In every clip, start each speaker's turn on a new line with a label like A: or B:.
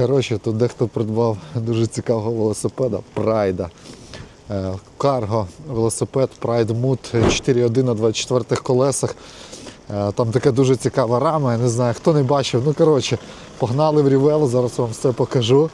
A: Коротше, тут дехто придбав дуже цікавого велосипеда Прайда. Е, Карго велосипед Pride Mood 4.1 на 24 колесах. Е, Там така дуже цікава рама, я не знаю, хто не бачив. Ну, коротше, погнали в Рівело, зараз вам все покажу.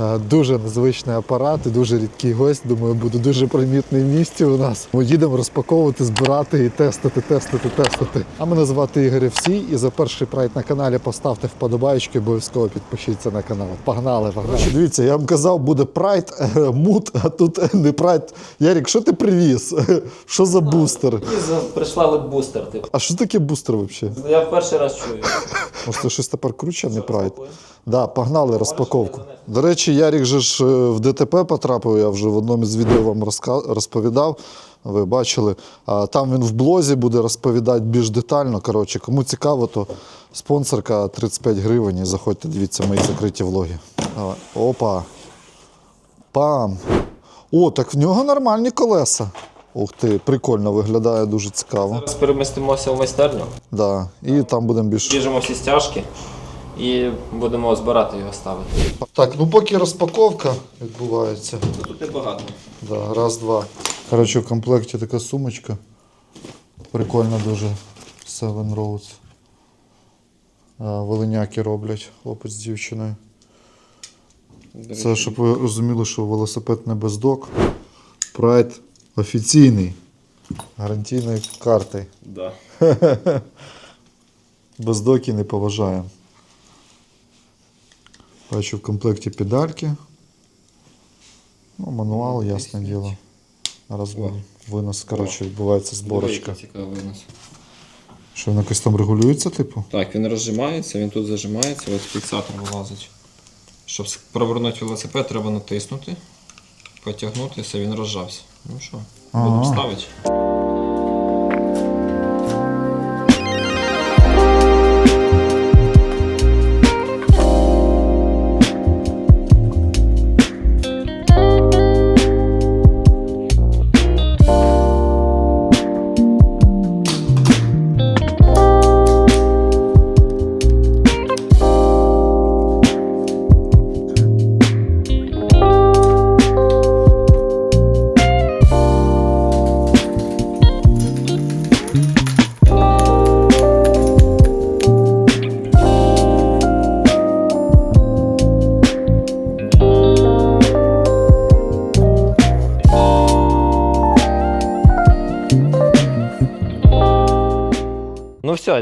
A: Е, Дуже незвичний апарат і дуже рідкий гость. Думаю, буде дуже примітний в місті у нас. Ми їдемо розпаковувати, збирати і тестити, тестити, тестити. А мене звати Ігор Всі. І за перший прайд на каналі поставте вподобайки, обов'язково підпишіться на канал. Погнали, погнали. Дивіться, я вам казав, буде прайд, е, мут, а тут не прайд. Ярік, що ти привіз? Що за бустер?
B: Прислали бустер. Типу.
A: А що таке бустер взагалі?
B: Я в перший раз чую.
A: Може, це щось тепер круче, а не прайд? Да, погнали розпаковку. До речі, Ярік же ж е, в ДТП потрапив, я вже в одному з відео вам розповідав. Ви бачили. Там він в блозі буде розповідати більш детально. Коротше, кому цікаво, то спонсорка 35 гривень. Заходьте, дивіться мої закриті влоги. Давай. Опа. Пам. О, так в нього нормальні колеса. Ух ти, прикольно виглядає дуже цікаво.
B: Зараз перемістимося в майстерню,
A: Да. І там будемо більш.
B: ріжемо всі стяжки і будемо збирати його ставити.
A: Так, ну поки розпаковка відбувається.
B: Тут небагато.
A: Да, раз, два. Коротше, в комплекті така сумочка. Прикольно дуже. Seven Roads. Волиняки роблять хлопець з дівчиною. Це щоб ви розуміли, що велосипед не без док. Прайд офіційний. Гарантійною картою.
B: Да.
A: Без доки не поважаємо. Бачу в комплекті педальки. Ну, мануал, ясне діло. Зараз винос, коротше, відбувається зборочка.
B: Цікавий нас.
A: Що він якось там регулюється, типу?
B: Так, він розжимається, він тут зажимається, ось фіксатор вилазить. Щоб провернути велосипед, треба натиснути, потягнути, все, він розжався. Ну що, будемо ставити.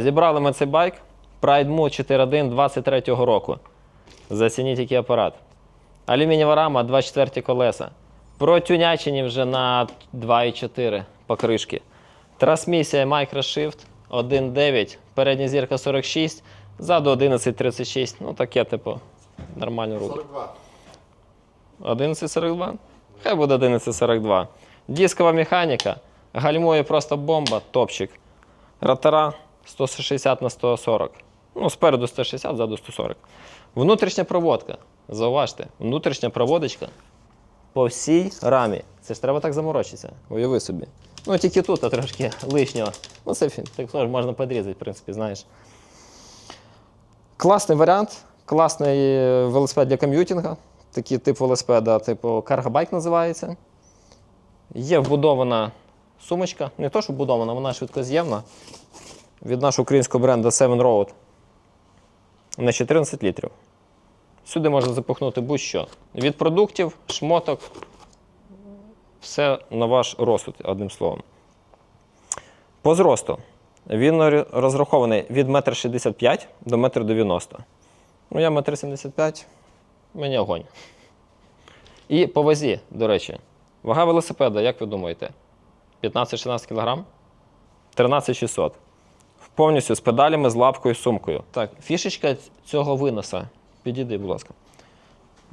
B: Зібрали ми цей байк. Pride Mood 4.1 23 року. Зацініть який апарат. Алюмінієва рама, 24 колеса. Протюнячені вже на 2,4 покришки. Трансмісія Microshift 1.9, передня зірка 46, ззаду 11.36. Ну таке, типу, нормально рух. 11.42? Хай буде 11.42. Дискова механіка. Гальмує просто бомба, топчик. Ротора 160 на 140. Ну, спереду 160, ззаду 140. Внутрішня проводка. Зауважте, внутрішня проводочка по всій рамі. Це ж треба так заморочитися. Уяви собі. Ну, тільки тут а трошки лишнього. Ну, це так можна підрізати, в принципі, знаєш. Класний варіант, класний е, велосипед для ком'ютінга. Такий тип велосипеда, типу каргобайк називається. Є вбудована сумочка. Не то, що вбудована, вона швидкоз'ємна. Від нашого українського бренду Seven Road на 14 літрів. Сюди можна запихнути будь-що. Від продуктів, шмоток. Все на ваш розсуд, одним словом. По зросту. Він розрахований від 1,65 м до 1,90 м. Ну, я 1,75 м, мені огонь. І по вазі, до речі, вага велосипеда, як ви думаєте? 15-16 кг? 13600. Повністю з педалями, з лапкою, сумкою. Так, фішечка цього виноса. Підійди, будь ласка.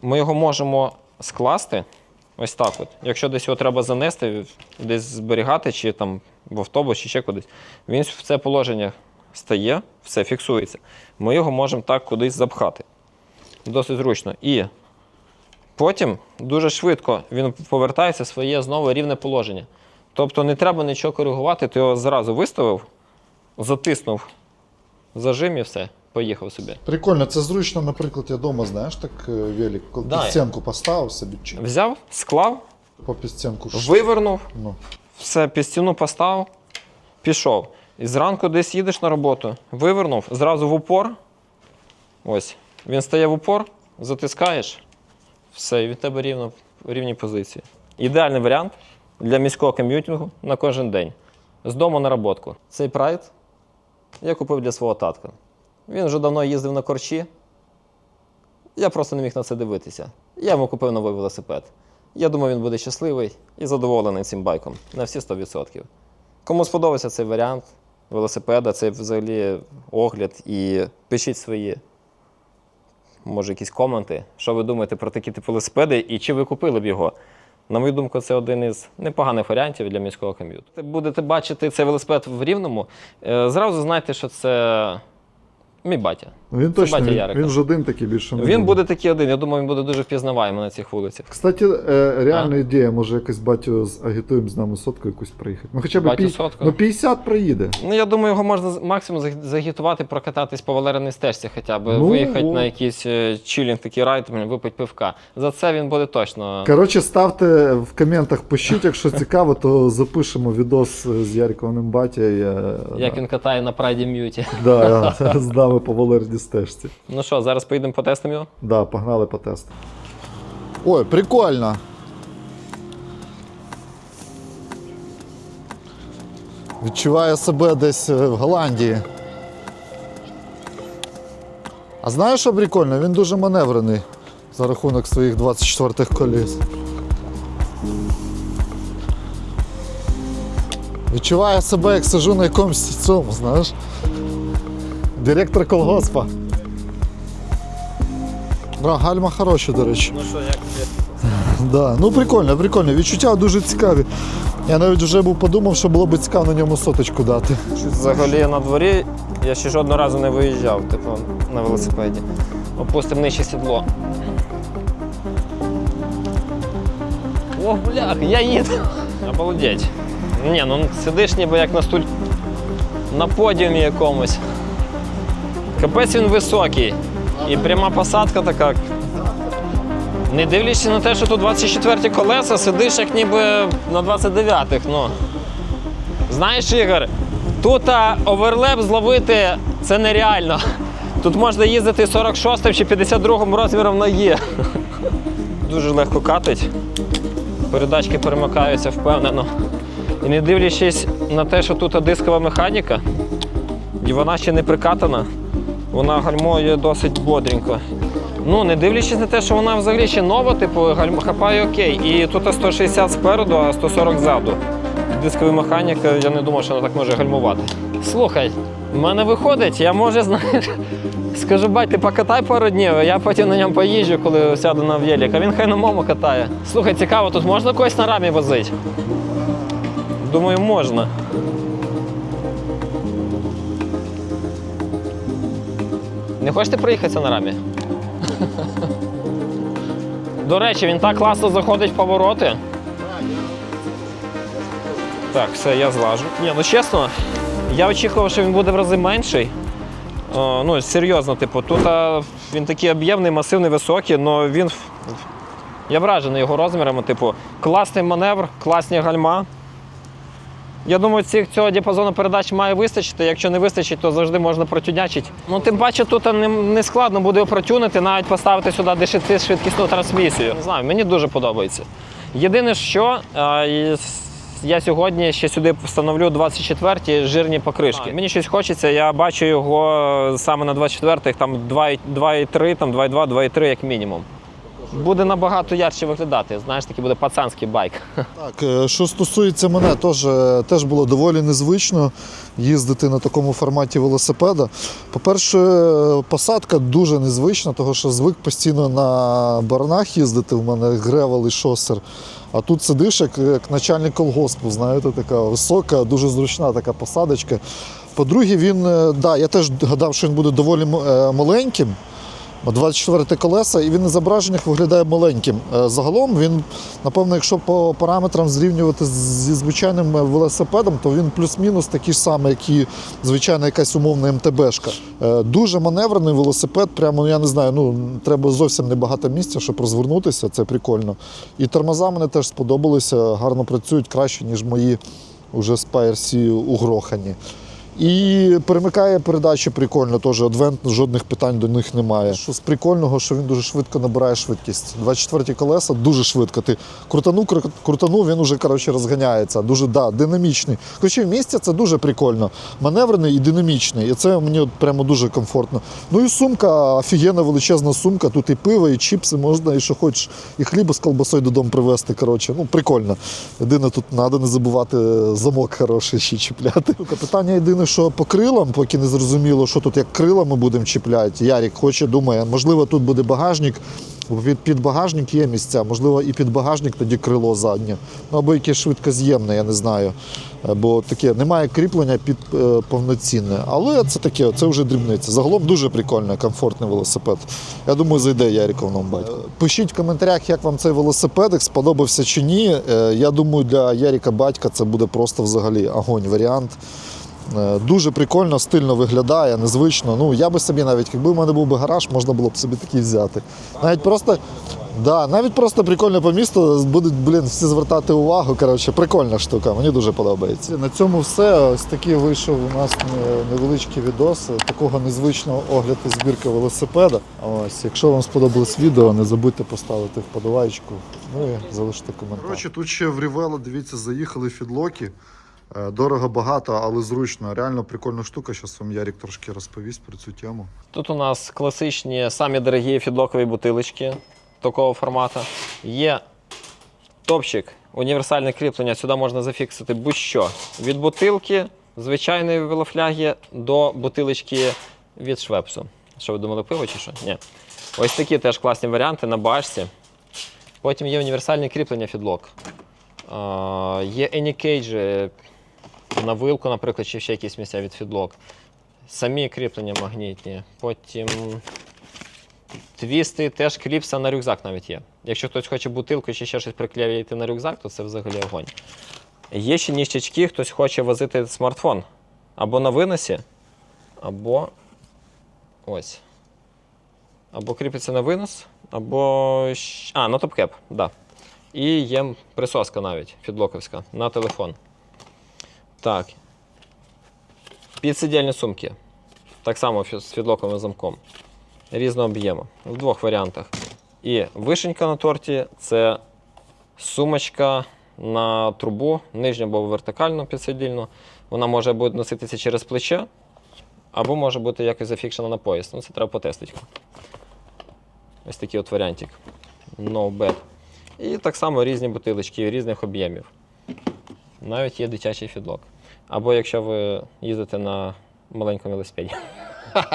B: Ми його можемо скласти ось так. от. Якщо десь його треба занести, десь зберігати, чи там в автобус, чи ще кудись. Він в це положення стає, все фіксується. Ми його можемо так кудись запхати. Досить зручно. І Потім дуже швидко він повертається в своє знову рівне положення. Тобто не треба нічого коригувати, ти його зразу виставив, затиснув зажим і все. поїхав собі.
A: Прикольно, це зручно, наприклад, я вдома, знаєш, так е, велик, коли
B: Да.
A: під поставив собі, чи
B: Взяв, склав,
A: по під
B: вивернув,
A: Ну.
B: все під стіну поставив, пішов. І зранку десь їдеш на роботу, вивернув, зразу в упор. Ось. Він стає в упор, затискаєш, все, і від тебе рівно в рівній позиції. Ідеальний варіант для міського ком'ютингу на кожен день. З дому на роботку. Цей прайд я купив для свого татка. Він вже давно їздив на корчі. Я просто не міг на це дивитися. Я йому купив новий велосипед. Я думаю, він буде щасливий і задоволений цим байком на всі 100%. Кому сподобався цей варіант велосипеда, цей взагалі огляд, і пишіть свої, може, якісь коменти, що ви думаєте про такі типу велосипеди і чи ви купили б його. На мою думку, це один із непоганих варіантів для міського ком'юту. Будете бачити цей велосипед в рівному, е, зразу знайте, що це мій батя.
A: Він точно,
B: батя
A: він,
B: Ярика.
A: він ж один такий більше не
B: Він буде такий один. Я думаю, він буде дуже впізнаваємий на цих вулицях.
A: Кстати, е, реальна ідея, може якось батю з- агітуємо з нами сотку якусь проїхати. Ну хоча б
B: Батю
A: пі...
B: сотку?
A: ну, 50 проїде.
B: Ну, я думаю, його можна з- максимум заг- загітувати, прокататись по Валериній стежці, хоча б
A: Ну,
B: виїхати
A: о.
B: на якийсь е, чилінг, такий райд, блін, випити пивка. За це він буде точно.
A: Коротше, ставте в коментах, пишіть, якщо цікаво, то запишемо відос з Яриковим батя. Я,
B: Як він катає на прайді м'юті.
A: да, з нами по Валерні стежці.
B: Ну що, зараз поїдемо потестимо його?
A: Да, погнали по тесту. Ой, прикольно. Відчуваю себе десь е, в Голландії. А знаєш, що прикольно? Він дуже маневрений за рахунок своїх 24-х коліс. Відчуваю себе, як сижу на якомусь цьому, знаєш. Директор колгоспа. Да, гальма хороші, до речі.
B: Ну що, як
A: Да. Ну прикольно, прикольно. Відчуття дуже цікаві. Я навіть вже був подумав, що було б цікаво на ньому соточку дати.
B: Взагалі на дворі я ще жодного разу не виїжджав, типу, на велосипеді. Опустив нижче сідло. Ох, блях, я їду. Обалдеть. Ні, ну сидиш ніби як на стуль... на подіумі якомусь. Капець він високий. І пряма посадка така. Не дивлячись на те, що тут 24 колеса, сидиш як ніби на 29-х. Ну. Знаєш, Ігор, тут оверлеп зловити це нереально. Тут можна їздити 46 чи 52 розміром на Є. Дуже легко катить. Передачки перемикаються впевнено. І не дивлячись на те, що тут дискова механіка, і вона ще не прикатана, вона гальмує досить бодренько. Ну, не дивлячись на те, що вона взагалі ще нова, типу, гальм хапає окей. І тут 160 спереду, а 140 ззаду. Дисковий механік, я не думав, що вона так може гальмувати. Слухай, в мене виходить, я може, знаєш, скажу, бать, ти покатай пару днів, я потім на ньому поїжджу, коли сяду на велик, а він хай на моєму катає. Слухай, цікаво, тут можна когось на рамі возити? Думаю, можна. Не хочете приїхатися на рамі? До речі, він так класно заходить в повороти. Так, все, я злажу. Ні, ну чесно, я очікував, що він буде в рази менший. О, ну, серйозно, типу, тут а, він такий об'ємний, масивний, високий, але він. Я вражений його розмірами, типу, класний маневр, класні гальма. Я думаю, цих, цього діапазону передач має вистачити. Якщо не вистачить, то завжди можна протюнячити. Ну, тим паче, тут не, не складно буде протюнити, навіть поставити сюди дешити швидкісну трансмісію. Не знаю, мені дуже подобається. Єдине, що а, я сьогодні ще сюди встановлю 24-ті жирні покришки. Мені щось хочеться, я бачу його саме на 24-х, там 2,3, там 2,2, 2,3 як мінімум. Буде набагато ярче виглядати. Знаєш, такий буде пацанський байк.
A: Так, е, що стосується мене, теж, е, теж було доволі незвично їздити на такому форматі велосипеда. По-перше, посадка дуже незвична, тому що звик постійно на баранах їздити. В мене гревел і шосер. А тут сидиш як, як начальник колгоспу, знаєте, така висока, дуже зручна така посадочка. По-друге, він, е, да, я теж гадав, що він буде доволі маленьким. 24 колеса, і він на зображеннях виглядає маленьким. Е, Загалом він, напевно, якщо по параметрам зрівнювати зі звичайним е, велосипедом, то він плюс-мінус такий ж самий, як і звичайна якась умовна МТБшка. Е, Дуже маневрений велосипед, прямо ну, я не знаю, ну треба зовсім небагато місця, щоб розвернутися. Це прикольно. І тормоза мені теж сподобалися, гарно працюють краще, ніж мої уже з PRC угрохані. І перемикає передачі прикольно, теж адвент, жодних питань до них немає. Що з прикольного, що він дуже швидко набирає швидкість. 24 колеса дуже швидко. Ти крутанув, кру- крутанув, він уже коротше, розганяється. Дуже да, динамічний. Хоча місця це дуже прикольно. Маневрений і динамічний. І це мені от прямо дуже комфортно. Ну і сумка, офігенна величезна сумка. Тут і пиво, і чіпси можна, і що хочеш, і хліба з колбасою додому привезти. Коротше, ну прикольно. Єдине, тут треба не забувати замок хороший ще чіпляти. Питання єдине, що по крилам, поки не зрозуміло, що тут як крила ми будемо чіпляти. Ярік хоче, думає, можливо, тут буде багажник. Під, під багажник є місця, можливо, і під багажник тоді крило заднє. Ну або якесь швидкоз'ємне, я не знаю. Е, Бо таке немає кріплення під е, повноцінне. Але це таке, це вже дрібниця. Загалом дуже прикольний, комфортний велосипед. Я думаю, зайде Ярику в новому батьку. Пишіть в коментарях, як вам цей велосипедик, сподобався чи ні. Е, Я думаю, для Яріка батька це буде просто взагалі огонь варіант. Е, Дуже прикольно, стильно виглядає, незвично. Ну, я би собі навіть, якби в мене був би гараж, можна було б собі такий взяти. Навіть просто, да, навіть просто прикольно по місту будуть, блін, всі звертати увагу. Коротше, прикольна штука, мені дуже подобається. На цьому все. Ось такий вийшов у нас невеличкий відос такого незвичного огляду збірки велосипеда. Ось, якщо вам сподобалось відео, не забудьте поставити вподобайку, ну і залишити коментар. Коротше, тут ще в Рівело, дивіться, заїхали фідлоки. Е, Дорого, багато, але зручно. Реально прикольна штука. Зараз вам Ярік трошки розповість про цю тему.
B: Тут у нас класичні самі дорогі фідлокові бутилочки такого формату. Є топчик, універсальне кріплення. Сюди можна зафіксити будь-що. Від бутилки, звичайної велофляги до бутилочки від швепсу. Що ви думали, пиво чи що? Ні. Ось такі теж класні варіанти на башці. Потім є універсальне кріплення фідлок. А, Є Anycage на вилку, наприклад, чи ще якісь місця від фідлок. Самі кріплення магнітні. Потім твісти теж кліпса на рюкзак навіть є. Якщо хтось хоче бутилку чи ще щось приклеїти на рюкзак, то це взагалі огонь. Є ще ніщачки, хтось хоче возити смартфон або на виносі, або ось. Або кріпиться на винос, або. А, на топкеп, так. Да. І є присоска навіть, фідлоковська, на телефон. Так. Підсидільні сумки. Так само з фідлоковим замком. Різного об'єму. В двох варіантах. І вишенька на торті це сумочка на трубу, нижню або вертикальну підсидільну. Вона може бути носитися через плече, або може бути якось зафікшена на пояс. Ну, це треба потестити. Ось такий от варіантик. No bad. І так само різні бутилочки різних об'ємів. Навіть є дитячий фідлок. Або якщо ви їздите на маленькому велосипеді.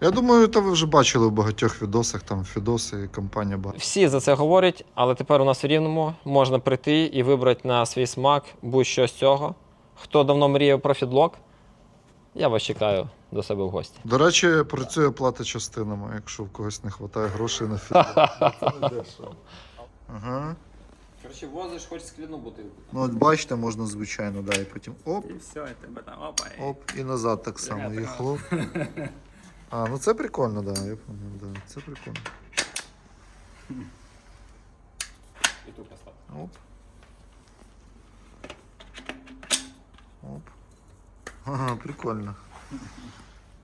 A: Я думаю, то ви вже бачили в багатьох відосах, там Фідоси і компанія багато.
B: Всі за це говорять, але тепер у нас в рівному можна прийти і вибрати на свій смак будь-що з цього. Хто давно мріяв про фідлок, я вас чекаю до себе в гості.
A: До речі, працює плата частинами, якщо в когось не вистачає грошей на фідлок. Це. Ага.
B: Коротше, возиш хоч скляну бутилку.
A: Ну, от бачите, можна звичайно, да, і потім оп,
C: І все, і тебе там опа. і-
A: оп, і назад так само і хлоп. А, ну це прикольно, да, я пам'ятаю, да, це прикольно.
B: І тут постав.
A: Оп. Оп. Ага, прикольно.